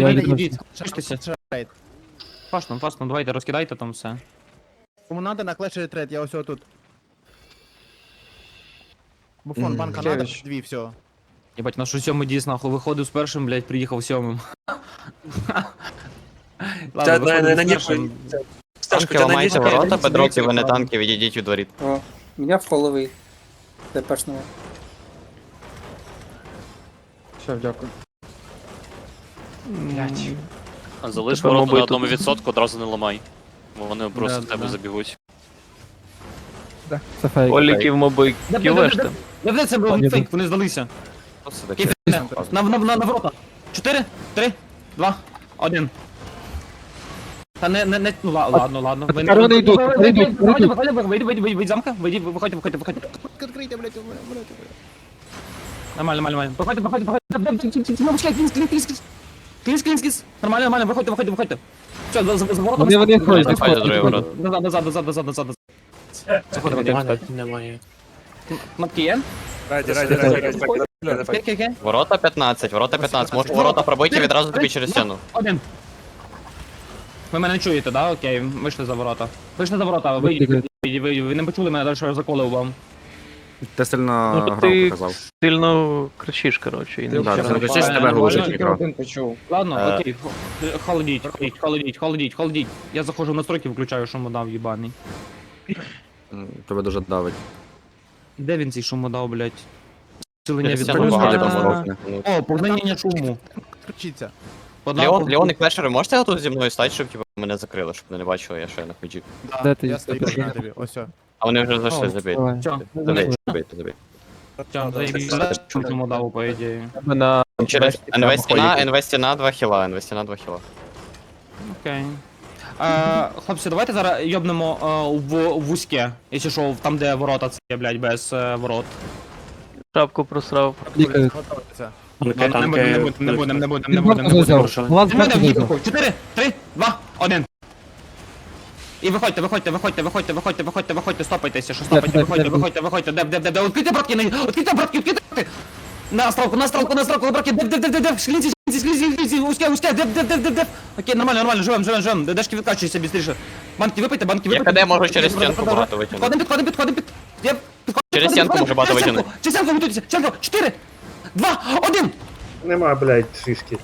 Я відносно. Трейд. Пашно, давайте, розкидайте там все. Кому надо на клеші трейд, я ось тут. Буфон, Мгм. банка надо, Чевич. дві, все. Єбать, на що сьомий дійс нахуй виходив з першим, блядь, приїхав сьомим. Ладно, Та, виходив не- з не- не- першим. Сташка, Танки ламайте ворота, бедроки, ви не танки. відійдіть від воріт. О, я фоловий. Депешного. Все, дякую. Залиш Тепер, ворота на мабуть, одному відсотку, одразу не ламай. Бо вони просто Да, в тебе да. забігуть. Це фейк. Оліків, моби, Де- де- кілеш де- там. де це був фейк, вони здалися. На, на, на, на ворота. Чотири, три, два, один. Та не, не, не, ну ла- ладно, ладно. а тепер вони йдуть, вони йдуть, вони йдуть. Виходь, виходь, виходь, виходь, замка, вийди, виходь, виходь, виходь. Відкрийте, блядь, блядь. Нормально, нормально, нормально. Виходьте, виходьте, виходьте. Ну, пускай, клінс, клінс, клінс, Клінс, клінс, клінс. Нормально, нормально, виходьте, виходьте, виходьте. Все, за, за, за воротом. Вони- вони ходять, Назад, ходять, другий ворот. Назад, назад, назад, назад, назад, назад. Заходимо, Немає. Кнопки є? Раді, раді, раді, раді. Окей, окей, окей. Ворота 15, ворота 15. Може ворота пробойте відразу тобі через стіну. Один. Ви мене чуєте, да? Окей, вийшли за ворота. Вийшли за ворота, вийдіть, вийдіть, вийдіть. Ви не почули мене, далі я заколив вам. Ти сильно Ну, грав ти показав. сильно кричиш, коротше, і не Да, це не кричиш, тебе глушить мікро. Ладно, Е. окей, хо- холодіть, холодіть, холодіть, холодіть, холодіть. Я заходжу в настройки, виключаю шумодав їбаний. М, Тебе дуже давить. Де він цей шумодав, блядь? Силення від того, багато там. Ну, О, поглинення шуму. Кричиться. Леон, Леон і Клешери, можете тут зі мною стати, щоб типу, мене закрили, щоб вони не бачили, я ще на худжі. Де ти? Я стою на тобі, ось все. А вони вже зайшли, всё, заєбісь. Шумодаву, по ідеї. На... Через НВ стіна. НВ стіна, 2 хіла, НВ стіна, 2 хіла. Окей. Е, хлопці, давайте зараз йобнемо е, в, вузьке, якщо що, там де ворота це, є, блядь, без е, ворот. Шапку просрав. Не будемо, не будемо, не будемо, не будемо, не будемо. Чотири, три, два, один. І виходьте, виходьте, виходьте, виходьте, виходьте, виходьте, виходьте, стопайтеся, що стопайте, виходьте, виходьте, виходьте, де, де, де, де, відкрийте братки, не, відкрийте братки, відкрийте братки. На стрелку, на стрелку, на стрелку, братки, де, де, де, де, де, шлінці, шлінці, шлінці, шлінці, узьке, узьке, де, де, де, де, де. Окей, нормально, нормально, живем, живем, живем, дешки відкачуйся бістріше. Банки випийте, банки Я випийте. КД можу через стінку багато витягнути. Підходимо, підходимо, підходимо, під... Я... підходимо, Через підходимо, стінку може багато витягнути. Через стінку готуйтеся, стінку, чотири, два, один. Нема, блядь, шишки.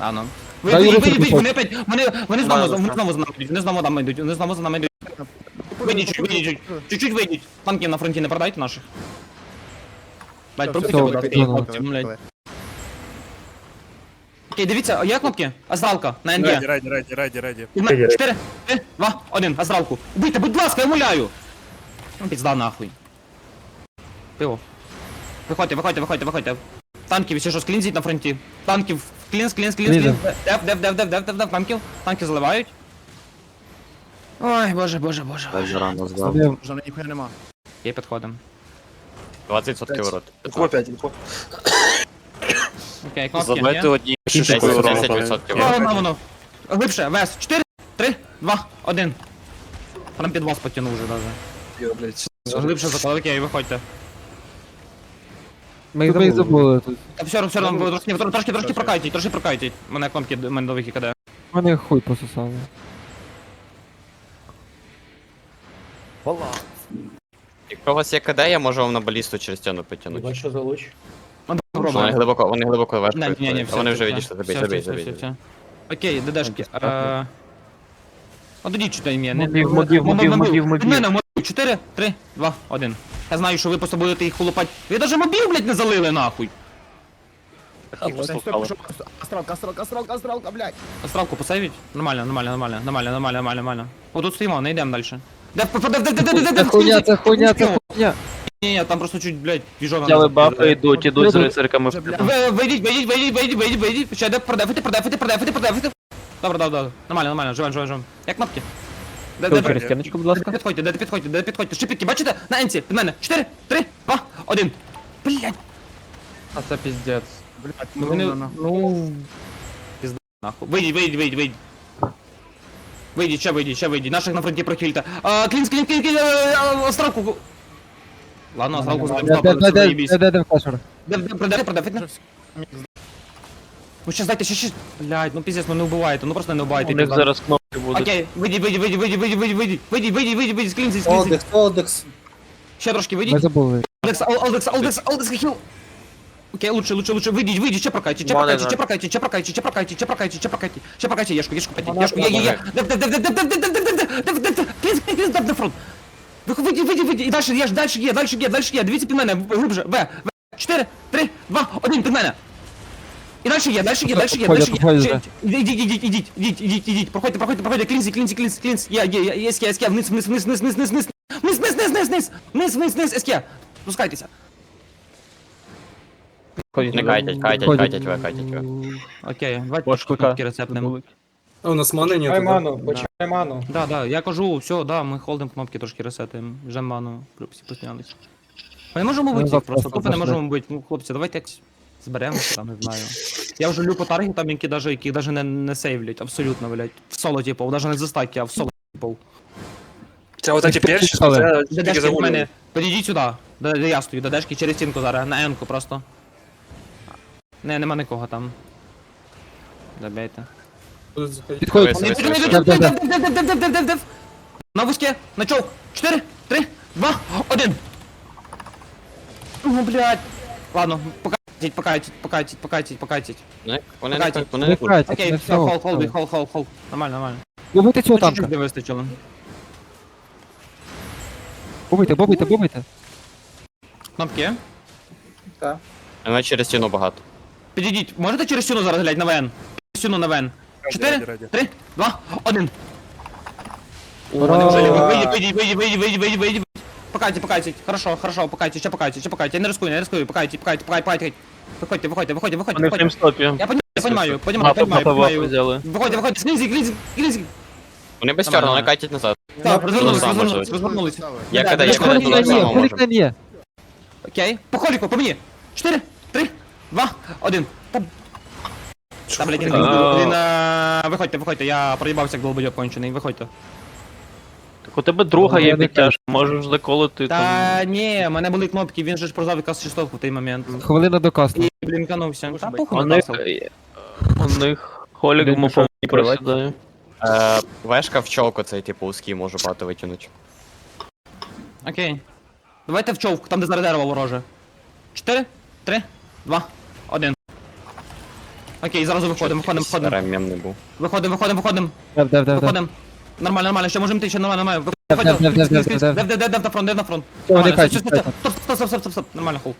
Ладно. Ви, ви, ви, ви, вони опять, вони, вони знову, вони знову за нами йдуть, вони знову за нами йдуть, вони знову за нами йдуть. Вийдіть, чуть, вийдіть, чуть, чуть-чуть вийдіть. Танки на фронті не продайте наших. Блять, вийти, хлопці, все, Окей, дивіться, а є кнопки? Азралка, на НД. раді, раді, раді, раді. Чотири, три, два, один, Азралку. Убийте, будь ласка, я умоляю. Ну, пізда нахуй. Пиво. Виходьте, виходьте, виходьте, виходьте. Танків, якщо що, склінзіть на фронті. Танків, клінс, клінс, клінс, Лізем. клінс. Дев, дев, дев, дев, дев, дев, дев, танків. Танки заливають. Ой, боже, боже, боже. Дай рано здав. Забив. Вже ніхуя нема. Є підходимо. 20% ворот. Інфо 5, інфо. Окей, кнопки, Забити є? одні 10, шишкою 10% Воно, ворот. воно, воно. Глибше, вес. 4, 3, 2, 1. Прям під вас потягнув вже даже. Глибше заклад, окей, виходьте. Ми їх забули тут. Та все, все одно, ви трошки, трошки, трошки прокайтіть, трошки прокайтіть. Мене кнопки, мене до вихі кидає. Мене хуй пососали. Якщо у вас є КД, я можу вам на балісту через стіну підтягнути. Ну, Вони глибоко, вони глибоко вешкають. ні, ні, все. вони вже все. відійшли, забій, Все, забій, все, забій. все, забій. все. Окей, ДДшки. Е... А тоді чути ім'я. не- Мобів, не- мобів, мо- мобів, мо- мобів, мобів. мене, мобів. 4, 3, 2, 1. Я знаю, що ви просто будете їх хлопати. Ви даже мобів, блядь, не залили, нахуй. Астралка, астралка, астралка, астралка, блядь. Островку посейвіть? Нормально, нормально, нормально, нормально, нормально, нормально, нормально. О, тут стоїмо, не йдемо дальше. Де, де, де, де, де, де, де, де, Це хуйня, це хуйня, це хуйня. Ні, ні, там просто чуть, блядь, біжона. Взяли бафи, йдуть, ідуть з рицариками Вже, в Вийдіть, вийдіть, вийдіть, вийдіть, вийдіть, вийдіть. Ще де продефити, продефити, продефити, продефити. Добре, добре, добре. Нормально, нормально, живем, живем, живем. Як кнопки? Де, де, Через стіночку, будь ласка. де підходьте, де підходьте, де підходьте. Шипітки, бачите? На енці, від мене. 4, 3, 2, 1. Блядь. А це піздець. Блядь, Ну, вони, ну... Пізда, нахуй. Вийдіть, вийдіть, вийдіть, вийдіть. Вийдіть, ще вийдіть, ще вийдіть. Наших на фронті прохильте. А, клінс, клінс, клінс, клінс, е, е, островку. Ладно, островку Де, задам, де, де, де, заєбісь. де, де, де в кашер? Де, де, продефити, продефити. Ну ще дайте, ще, ще. Блядь, ну піздець, ну не вбивайте, ну просто не вбивайте. У них пізда. зараз кнопки будуть. Окей, вийдіть, вийдіть, вийдіть, вийдіть, вийдіть, вийдіть, вийдіть, вийдіть, вийдіть, вийдіть, вийдіть, склінзіть, склінзіть. Одекс, Одекс. Ще трошки, Ми вийдіть. забули. Алекс, Ал- Алекс, Алекс, Алекс, хил. Окей, лучше, лучше, лучше, выйдите, выйдите, че прокайте, че прокайте, че прокайте, че прокайте, че прокайте, че прокайте, че прокайте, че прокайте, ешку, ешку, пойти, ешку, я, я, я, дав, дав, дав, дав, дав, дав, дав, дав, дав, дав, дав, дав, плиз, плиз, дав, на фронт. Виходь, Вийди, вийди, вийди, і дальше, я ж, дальше є, дальше є, дальше є, дивіться під мене, В, В, 4, 3, 2, 1, під мене. І дальше є, дальше є, дальше є, Проходять, дальше є. проходять Ще- вже. Ідіть, ідіть, ідіть, ідіть, ідіть, ідіть, проходьте, проходьте, проходьте, клінзі, клінзі, клінзі, клінзі, клінзі, є, є, є, СК, вниз, вниз, вниз, вниз, вниз, вниз, вниз, вниз, вниз, вниз, вниз, вниз, вниз, вниз, СК, спускайтеся. Не кайтять, кайтять, Ходять. кайтять, ви, кайтять, ви. Окей, давайте клика. кнопки рецептним. А у нас мани нет. Почай ману, почай ману. Да, да, я кажу, все, да, ми холдим кнопки трошки ресетуємо, жем ману, всі поснялись. Ми не можемо Ну, бити їх завтра просто, тупо не пошли. можемо бити. Ну, хлопці, давайте якось зберемося, там, не знаю. Я вже люблю таргетам, які даже, які даже не, не сейвлять, абсолютно, блядь. В соло, типу, даже не за стаки, а в соло, типу. Це от эти перші, це тільки Дедешки в мене, підійдіть сюди, де, де я стою, дедешки через стінку зараз, на енку просто. Не, нема нікого там. Добейте. Підходить. Вони дивись, підуть, дивись. дев, дев, дев, дев, дев, дев, дев, дев. На вузьке, на чоук. 4, 3, 2, 1. Ну, блядь. Ладно, Тіть, покайтіть, покайтіть, покайтіть, покайтіть. Ну, не, Вони не не курять. Окей, все, хол, хол, хол, хол, хол. Нормально, нормально. Ну, бубуйте цього Ну, чуть-чуть вистачило. Бубуйте, бубуйте, бубуйте. Кнопки. Так. Вони через стіну багато. Підійдіть, можете через стіну зараз глядь на ВН? Через Стіну на ВН. раді, Чотири, раді. три, два, один. Вони вже ліво. Вийдіть, вийдіть, вийдіть, вийдіть, вийдіть, вийдіть, Покайте, покайте. Хорошо, хорошо, покайте, ще покайте, ще покайте. Я не рискую, не рискую. Покайте, покайте, покайте, покайте. Виходьте, виходьте, виходьте, виходьте, Вони в виходьте. таймстопі. Я понимаю, я понимаю, понимаю, Мапу понимаю, мапу понимаю. взяли. Виходьте, виходьте, глінзі, глінзі, глінзі. Вони без Нормально, чорного, вони кайтять назад. Так, розвернулись, сам розвернулись, може. розвернулись. Я Да, коли я коли туди да, Холік на є, само на є. Окей, по холіку, по мені. 4, 3, 2, 1. Та, Та, блядь, він, А. він, е, виходьте, виходьте, я проїбався як долбойоб кончений, виходьте. У тебе друга є підтяжка, можеш заколоти там. Та ні, в мене були кнопки, він же ж прозав якраз шістовку в той момент. Хвилина до касту. І блінканувся. Та У похуй на них, касл. у них холік Він в мопом пішов просідає. Е, Вешка в чолку цей, типу, узкий може багато витягнути. Окей. Давайте в човк, там де зараз дерево вороже. 4, 3, 2, 1. Окей, зразу виходимо, виходимо, виходимо. Рем'ям не був. Виходимо, виходимо, виходимо. Дев, дев, дев, дев. Виходимо. Нормально, нормально, ще можемо йти, ще нормально, нормально. Дев, дев, дев, дев, Дев, дев, дев, дев, дев на фронт, дев на фронт. Нормально, катять, все, все, катять. Стоп, стоп, стоп, стоп, стоп, стоп. Нормально, хол.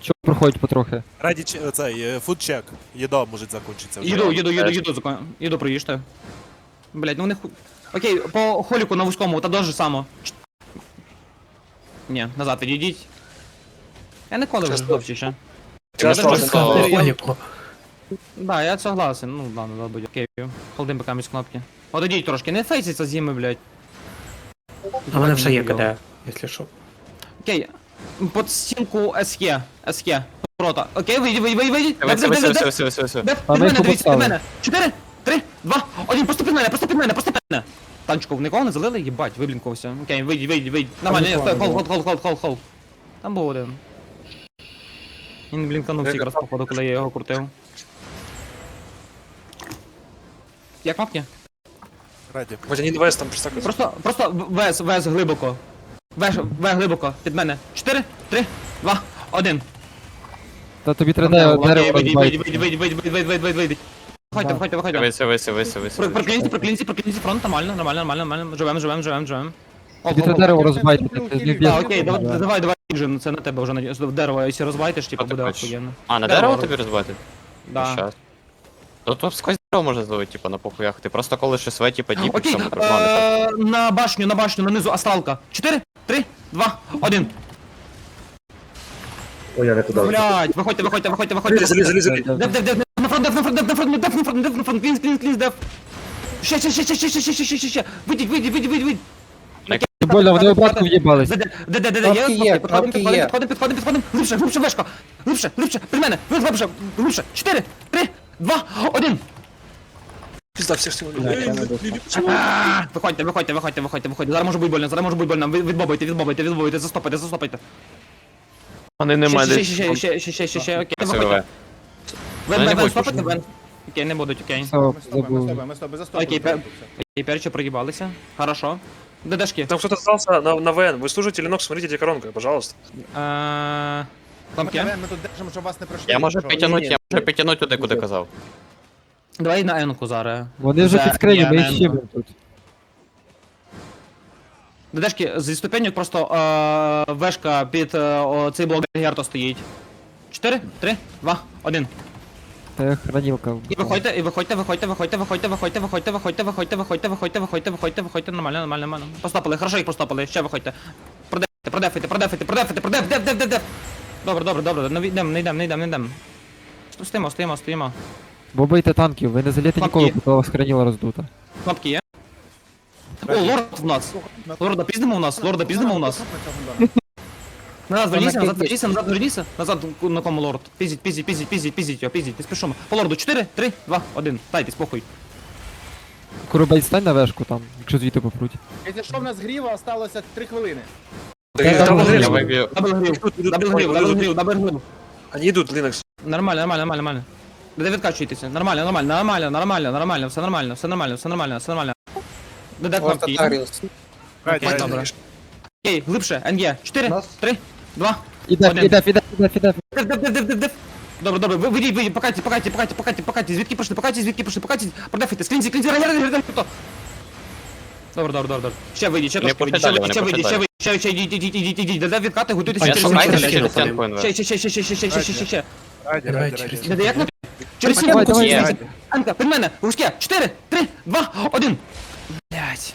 Чого проходить потрохи? Раді ч- цей е, фудчек. Їда може закінчитися вже. Їду, їду, їду, їду, закон. Їду, проїжте. Блять, ну вони ху... Окей, по холіку на вузькому, та дуже само. Ч- Ні, назад відійдіть. Я не коли вже хлопці ще. Я даже Просто- я- Да, я согласен. Ну, ладно, да, буде. Окей. Холдим пока між кнопки. От ідіть трошки, не фейситься зими, блядь. А мене вже є КД, якщо що. Окей. Под стінку СХ. СХ. Рота. Окей, вийди, вийди, вийди, вийди. Виси, Дев, дев, дев, дев. виси. Дев, А під мене, їх дивіться, під мене. Чотири, три, два, один, просто під мене, просто під мене, просто під мене. Танчиков нікого не залили, їбать, виблінкувався. Окей, вийди, вийди, вийди. Нормально, ні, стой, хол, хол, хол, хол, хол, хол. Там був один. Він блінканувся якраз походу, коли я його крутив. Є кнопки? Раді. Може, не там просто Просто, просто В- ВС, ВС глибоко. В, В глибоко, під мене. Чотири, три, два, один. Та тобі треба дерево Вийди, вийди, розбити. вийди, вийди, вийди, вийди, вийди, вийди, вийди. Виходьте, виходьте, виходьте. Виси, виси, виси. Про- Проклінці, проклінці, проклінці, фронт, нормально, нормально, нормально, нормально. Живем, живем, живем, живем. Тобі треба дерево о. розбити. Ти не Так, окей, давай, давай, давай, Джин, це на тебе вже надіюсь. Дерево, якщо розбайтиш, типу, ти буде хочеш? охуєнно. А, на Дерево тобі розбити? Да. Щас. Ну то сквозь дерево можна зловити, типу, на похуях. Ти просто коли щось све, типу, діп, і Окей, все, нормально. е, на башню, на башню, на низу, астралка. Чотири, три, два, один. Ой, я не туди. Блядь, виходьте, виходьте, виходьте, виходьте. Заліз, заліз, заліз. Дев, дев, дев, на фронт, дев, на фронт, дев, на фронт, дев, на фронт, дев, на фронт, клінс, клінс, клінс, дев. Ще, ще, ще, ще, ще, ще, ще, ще, ще, ще, ще. Вийдіть, вийдіть, вийдіть, вийдіть. Больно, вони обратно в'їбались. Де, де, де, де, є, є, підходимо, кнопки підходимо, є. підходимо, підходимо, підходимо, глибше, глибше, вешка, глибше, глибше, при мене, глибше, глибше, чотири, три, два, один. Пізда, всі ж сьогодні. А, Виходьте, виходьте, виходьте, виходьте, виходьте. Зараз може бути больно, зараз може бути больно. Ви- Відбобуйте, відбобуйте, відбобуйте, застопайте, застопайте. Вони не Ще, ще, мають. ще, ще, ще, ще, ще, ще, окей. Виходьте. ВВ. Вен, Ну, не вен. Окей, не будуть, окей. Все, Ми з тобою, ми з забув. тобою, ми з тобою. Окей, за пе- все. Окей, перче проїбалися. Хорошо. ДДшки. Там кто-то сдался на, на ВН. Вы служите Ленок, смотрите, где коронка, пожалуйста. Е, Ламки. Ми тут держимо, щоб вас не пройшли. Я можу Що? підтягнути, я можу підтягнути туди, куди казав. Давай на енку зараз. Вони вже За- під скриню, ми я їх не- тут. ДДшки, зі ступеню просто е, вешка під е, о, цей блок Герто стоїть. 4, 3, 2, 1. Та я хранілка. І виходьте, і виходьте, виходьте, виходьте, виходьте, виходьте, виходьте, виходьте, виходьте, виходьте, виходьте, виходьте, виходьте, виходьте, нормально, нормально, нормально. Постопили, хорошо їх постопили, ще виходьте. Продефайте, продефайте, продефайте, продефайте, продеф, деф, деф, деф, деф. Добре, добре, добре, не йдемо, не йдемо. Стоїмо, стоїмо, стоїмо. Бо бийте танків, ви не залієте Танки. ніколи, бо у вас храніла роздута. Кнопки є? О, лорд в нас. Лорда піздимо у нас, лорда піздимо у нас. Назад верніться, назад верніться, назад верніться. Назад на кому лорд. Піздіть, піздіть, піздіть, піздіть, піздіть його, піздіть, не спішимо. По лорду 4, 3, 2, 1. Дайте, спокій. Курубей стань на вешку там, якщо звідти попруть. Якщо що, в нас гріва осталося 3 хвилини. Дабл виб'ю. Дабл грил, дабл грил, дабл грил, дабл грил. Они идут, Linux. Нормально, нормально, нормально, нормально. Де відкачуєтеся? Нормально, нормально, нормально, нормально, нормально, все нормально, все нормально, все нормально, все нормально. Де Ось кнопки? Окей, добре. Окей, глибше, НГ. 4, 3, 2, Іде, Один. іде, іде, іде, іде. Деф, деф, деф, деф, деф. Добре, добре, ви вийдіть, вийдіть, покайте, покайте, покайте, покайте, покайте, звідки пішли, покайте, звідки пішли, покайте, продефайте, склінзі, склінзі, рай, рай, рай, рай, хто? Добре, добре, добре, добре. Ще вийдіть, ще трошки вийдіть, ще пошли вийдіть, ще далі, вийдіть, ще пошли вийдіть, ще, ще, йдіть, йдіть, йдіть, йдіть, йдіть, де відкати, готуйтеся, я через шукаю, я стріляти. через стінку НВ. Ще, ще, ще, ще, ще, ще, ще, ще, ще, ще, ще. Грайте, Давай, грайте, через грайте. Де, як на... Через Давай, сімку, давай, давай. Анка, під мене, вузьке, 4, 3, 2, 1. Блять.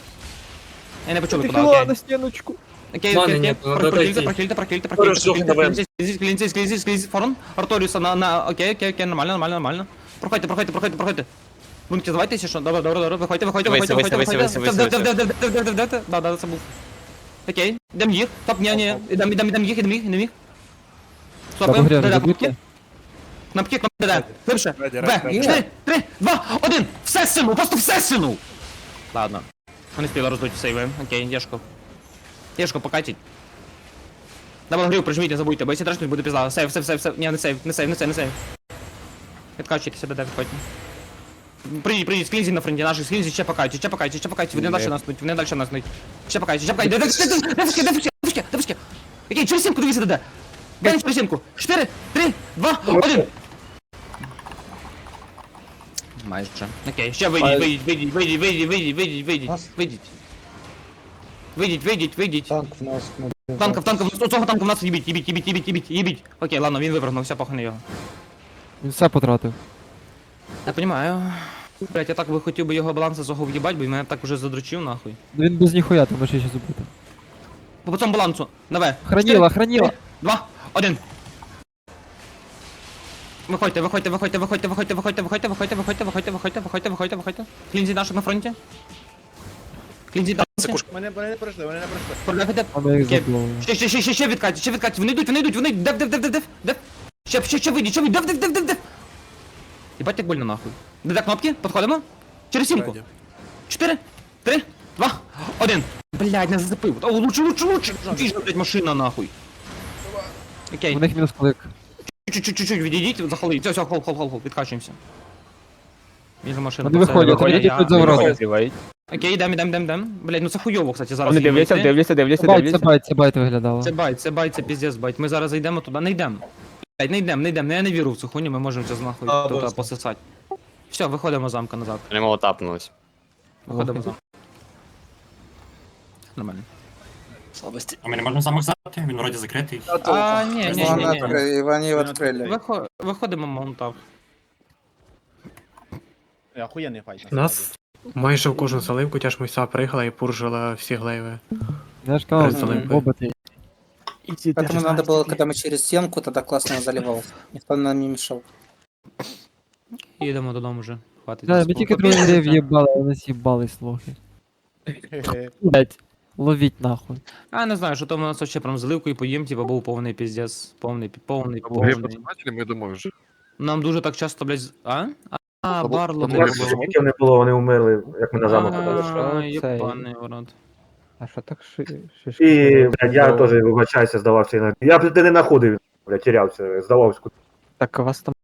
Я не почув, куди, окей. стіночку. Окей, Ладно, окей, окей. ні, надо Прохильте, дойти. прохильте, прохильте, Арторіус прохильте. здохне на Склінзіть, склінзіть, склінзіть, склінзіть, форон. Арторіуса на, на, окей, окей, окей, нормально, нормально, нормально. Проходьте, проходьте, проходьте, проходьте. Бунки, давайте, що? Добре, добре, добре, виходьте, виходьте, виходьте, виходьте, виходьте. Да, да, це був. Окей, йдем їх. Стоп, ні, ні, ідем, ідем, ідем їх, ідем їх, ідем їх. Грязно, да, забудьте. кнопки. Кнопки, кнопки, да. Глибше. Раді. 4, 3, 2, 1. Все сину, просто все сину. Ладно. Вони спіли роздуть сейви. Окей, Єшко. Єшко, покатіть. Дабл грів, прижміть, не забудьте, бо якщо трешнуть, буде пізда. Сейв, сейв, сейв, сейв. Ні, не сейв, не сейв, не сейв, не сейв. Відкачуйтеся, де, де, відходьте. Прийдіть, прийдіть, скільзі на фронті, наши скільзі, ще покайте, ще покайте, ще покайте, вони далі нас нуть, вони далі нас нуть. Ще покайте, ще покайте, де фішки, де фішки, де через сімку дивіться де. Бенч через сімку. Чотири, три, два, один. Майже. Окей, ще вийдіть, вийдіть, вийдіть, вийдіть, вийдіть, вийдіть, вийдіть, вийдіть. Вийдіть, вийдіть, вийдіть. Танк в нас не Танка танков, цього танку в нас їбіть, їбіть, їбіть, їбіть, їбіть, їбіть. Окей, ладно, він випрыгнув, все похуй на його. Він все потратив. Я понимаю. Блять, я так би хотів би його баланса зого в'їбать, бо він мене так уже задручив нахуй. Ну, Він без ніхуя, тому що ще забути. По цьому балансу, В. Храніла, храніла. Два, один. Виходьте, виходьте, виходьте, виходьте, виходьте, виходьте, виходьте, виходьте, виходьте, виходьте, виходьте, виходьте, виходьте, виходьте. Клінзі наших на фронті. Клінзі наших. Вони, вони не пройшли, вони не пройшли. Ще, ще, ще, ще, ще відкаті, ще відкаті. Вони йдуть, вони йдуть, вони йдуть. Дев, дев, дев, дев, дев. Ще, ще, ще вийдіть, ще вийдіть. Дев, дев, дев, дев, дев. Єбать, як больно нахуй. Де де кнопки? Підходимо? Через сімку. Раді. Чотири, три, два, один. Блядь, не зацепив. О, лучше, лучше, лучше. Віжна, блядь, машина нахуй. Окей. У них мінус клик. Чуть-чуть, чуть-чуть відійдіть, захоліть. Все, все, хол, хол, хол, хол, відкачуємося. Віжна машина. Вони виходять, вони йдуть за ворота. Окей, йдем, йдем, йдем, йдем. Блядь, ну це хуйово, кстати, зараз. Вони дивляться, дивляться, дивляться, Це байт, це байт, це байт виглядало. Це байт, це байт, це піздець байт. Ми зараз зайдемо туди, не йдемо. Блядь, не йдемо, не йдемо. Я не вірю в цю хуйню, ми можемо зараз нахуй А, тут боже. пососати. Все, виходимо з замка назад. Не можу тапнутися. Виходимо з замка. Нормально. Слабости. А ми не можемо замок здати? Він вроді закритий. А, ні, ні, ні, Вони ні. Вони відкрили. Вихо- Виходимо маунтав. Е, Охуєнний файт. Нас майже в кожну заливку тяжмойса приїхала і пуржила всі глейви. Я ж казав, боботи. Поэтому надо было, когда мы через стенку, тогда классно заливал. Никто нам не мешал. Їдемо додому вже. Хватить. Да, нас ми тільки побігати. другий рів їбали, вони з'їбались лохи. Блять, ловіть нахуй. А, не знаю, що там у нас ще прям заливку і поїм, типа був повний піздець. Повний, повний, повний. ми думаю, вже. Нам дуже так часто, блядь, з- а? А, барло Або- не або- було. не було, вони умерли, як ми А, Єбаний ворот. А що так ши... І, блядь, я теж вибачаюся, здавався. Я б ти не знаходив. Бля, терявся, здавався. Так у вас там